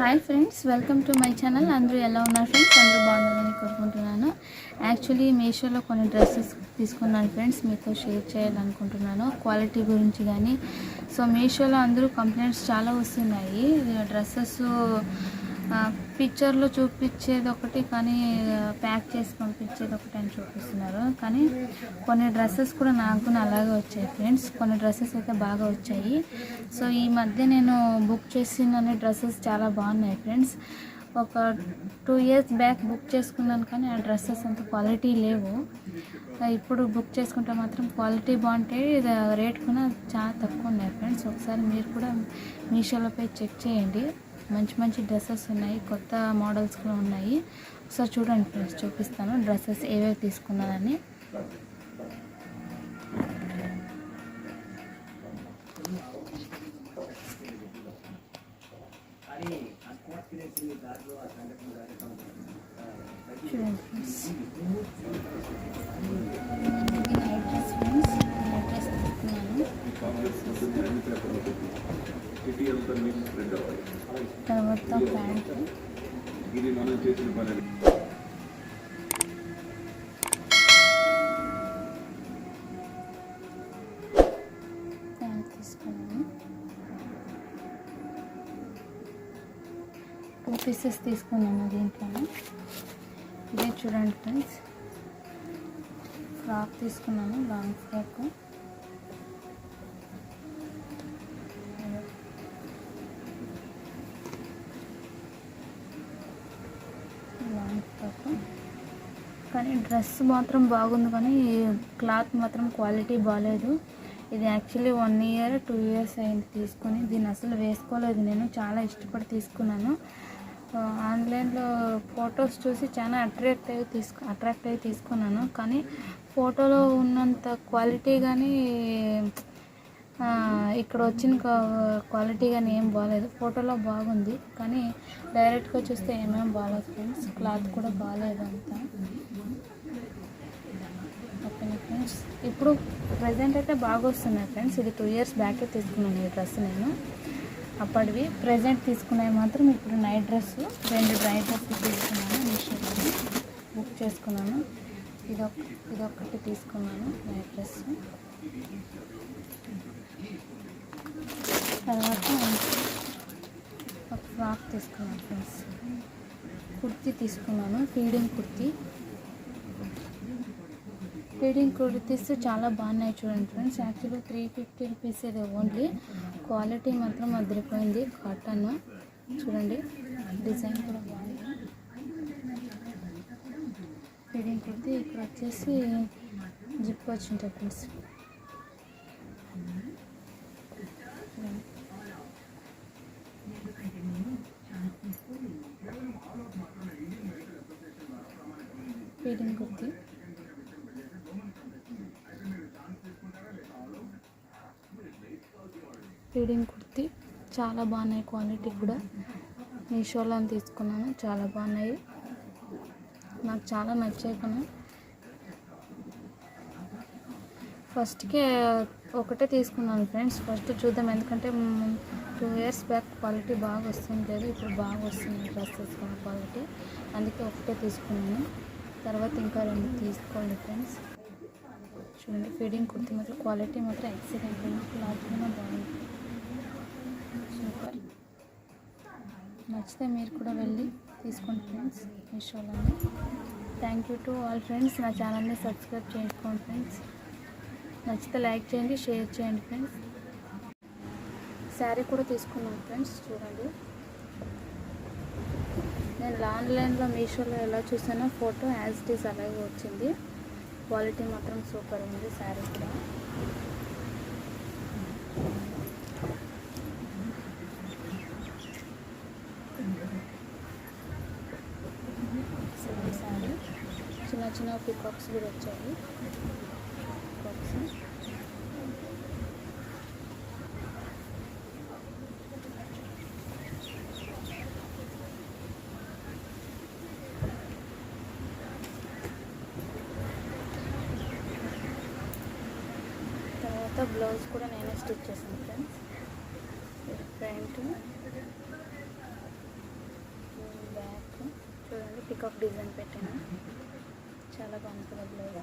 Hi friends welcome to my channel అందరూ ఎలా ఉన్నారు ఫ్రెండ్స్ అందరూ బాగున్నారని కోరుకుంటున్నాను. యాక్చువల్లీ మీషోలో కొన్ని డ్రెస్సెస్ తీసుకున్నాను ఫ్రెండ్స్ మీతో షేర్ చేయాలనుకుంటున్నాను క్వాలిటీ గురించి కానీ సో మీషోలో అందరూ కంప్లైంట్స్ చాలా వస్తున్నాయి. డ్రెస్సెస్ పిక్చర్లో చూపించేది ఒకటి కానీ ప్యాక్ చేసి పంపించేది ఒకటి అని చూపిస్తున్నారు. కానీ కొన్ని డ్రెస్సెస్ కూడా నాకు కూడా అలాగే వచ్చాయి ఫ్రెండ్స్ కొన్ని డ్రెస్సెస్ అయితే బాగా వచ్చాయి. సో ఈ మధ్య నేను బుక్ చేసిన డ్రెస్సెస్ చాలా బాగున్నాయి ఫ్రెండ్స్ ఒక టూ ఇయర్స్ బ్యాక్ బుక్ చేసుకున్నాను కానీ ఆ డ్రెస్సెస్ అంత క్వాలిటీ లేవు. ఇప్పుడు బుక్ చేసుకుంటే మాత్రం క్వాలిటీ బాగుంటాయి. రేట్ కూడా చాలా తక్కువ ఉన్నాయి ఫ్రెండ్స్ ఒకసారి మీరు కూడా మీషోలోపై చెక్ చేయండి. మంచి మంచి డ్రెస్సెస్ ఉన్నాయి కొత్త మోడల్స్ కూడా ఉన్నాయి. ఒకసారి చూడండి ఫ్రెండ్స్ చూపిస్తాను డ్రెస్సెస్ ఏవేవి తీసుకున్నానని చూడండి ఫ్రెండ్స్. ఇది night dress friends night dress తీసుకున్నాను. తర్వాత ప్యాంట్ ఇది మనం చేసిన పని ప్యాంట్ తీసుకున్నాను. టూ పీసెస్ తీసుకున్నాను దీంట్లో ఇదే చూడండి ఫ్రెండ్స్ ఫ్రాక్ తీసుకున్నాను లాంగ్ ఫ్రాక్ కానీ డ్రెస్ మాత్రం బాగుంది కానీ క్లాత్ మాత్రం క్వాలిటీ బాగాలేదు ఇది actually one year two years అయింది తీసుకొని. దీన్ని అసలు వేసుకోలేదు నేను. చాలా ఇష్టపడి తీసుకున్నాను. ఆన్లైన్లో ఫొటోస్ చూసి చాలా అట్రాక్ట్ అయ్యి తీసుకు అట్రాక్ట్ అయ్యి తీసుకున్నాను. కానీ ఫోటోలో ఉన్నంత క్వాలిటీ కానీ ఇక్కడ వచ్చిన క్వాలిటీ కానీ ఏం బాగాలేదు ఫోటోలో బాగుంది కానీ డైరెక్ట్గా చూస్తే ఏమేం బాగాలేదు ఫ్రెండ్స్ క్లాత్ కూడా బాగాలేదు అంతా. ఓకేనా ఫ్రెండ్స్ ఇప్పుడు ప్రజెంట్ అయితే బాగా వస్తున్నాయి ఫ్రెండ్స్ ఇది టూ ఇయర్స్ బ్యాకే తీసుకున్నాను ఈ డ్రెస్ నేను. అప్పటివి ప్రజెంట్ తీసుకున్నవి మాత్రం ఇప్పుడు నైట్ డ్రెస్ రెండు నైట్ డ్రెస్లు తీసుకున్నాను మీషోలో బుక్ చేసుకున్నాను. ఇదొక ఇదొకటి తీసుకున్నాను నైట్ డ్రెస్ తర్వాత ఒక ఫ్రాక్ తీసుకున్నాను ఫ్రెండ్స్ కుర్తీ తీసుకున్నాను ఫీడింగ్ కుర్తీ. ఫీడింగ్ కుర్తీస్ చాలా బాగున్నాయి చూడండి ఫ్రెండ్స్ యాక్చువల్గా త్రీ ఫిఫ్టీ రూపీస్ ఇది ఓన్లీ క్వాలిటీ మాత్రం అదిరిపోయింది. కాటన్ చూడండి డిజైన్ కూడా బాగుంది. ఫీడింగ్ కుర్తీ ఇక్కడ వచ్చేసి జిప్ వచ్చి friends feeding kurti feeding kurti చాలా బాగున్నాయి క్వాలిటీ కూడా. మీషోలో తీసుకున్నాను. చాలా బాగున్నాయి. నాకు చాలా నచ్చాయి కానీ. ఫస్ట్కే ఒకటే తీసుకున్నాను ఫ్రెండ్స్. ఫస్ట్ చూద్దాం ఎందుకంటే టూ ఇయర్స్ బ్యాక్ క్వాలిటీ బాగా వస్తుంది లేదు ఇప్పుడు బాగా వస్తుంది డ్రెస్సెస్ క్వాలిటీ. అందుకే ఒకటే తీసుకున్నాను. తర్వాత ఇంకా రెండు తీసుకోండి ఫ్రెండ్స్. చూడండి ఫీడింగ్ కుర్తి మాత్రం క్వాలిటీ మాత్రం ఎక్సలెంట్ ఉంది. క్లాత్ కూడా బాగుంది. సూపర్. నచ్చితే మీరు కూడా వెళ్ళి తీసుకోండి friends మీషోలోనే. Thank you to all friends నా ఛానల్ని సబ్స్క్రైబ్ చేసుకోండి ఫ్రెండ్స్. నచ్చితే లైక్ చేయండి షేర్ చేయండి ఫ్రెండ్స్. శారీ కూడా తీసుకున్నాం ఫ్రెండ్స్ చూడండి. నేను ఆన్లైన్లో మీషోలో ఎలా చూసానో ఫోటో యాజ్ ఇట్ ఈస్ అలాగే వచ్చింది. క్వాలిటీ మాత్రం సూపర్ ఉంది శారీ కూడా. శారీ. చిన్న చిన్న పికాక్స్ కూడా వచ్చాయి. ఇంకా బ్లౌజ్ కూడా నేనే స్టిచ్ చేశాను ఫ్రెండ్స్ ఫ్రంట్ బ్యాక్. చూడండి పికప్ డిజైన్ పెట్టాను. చాలా బాగుంటుంది బ్లౌజ్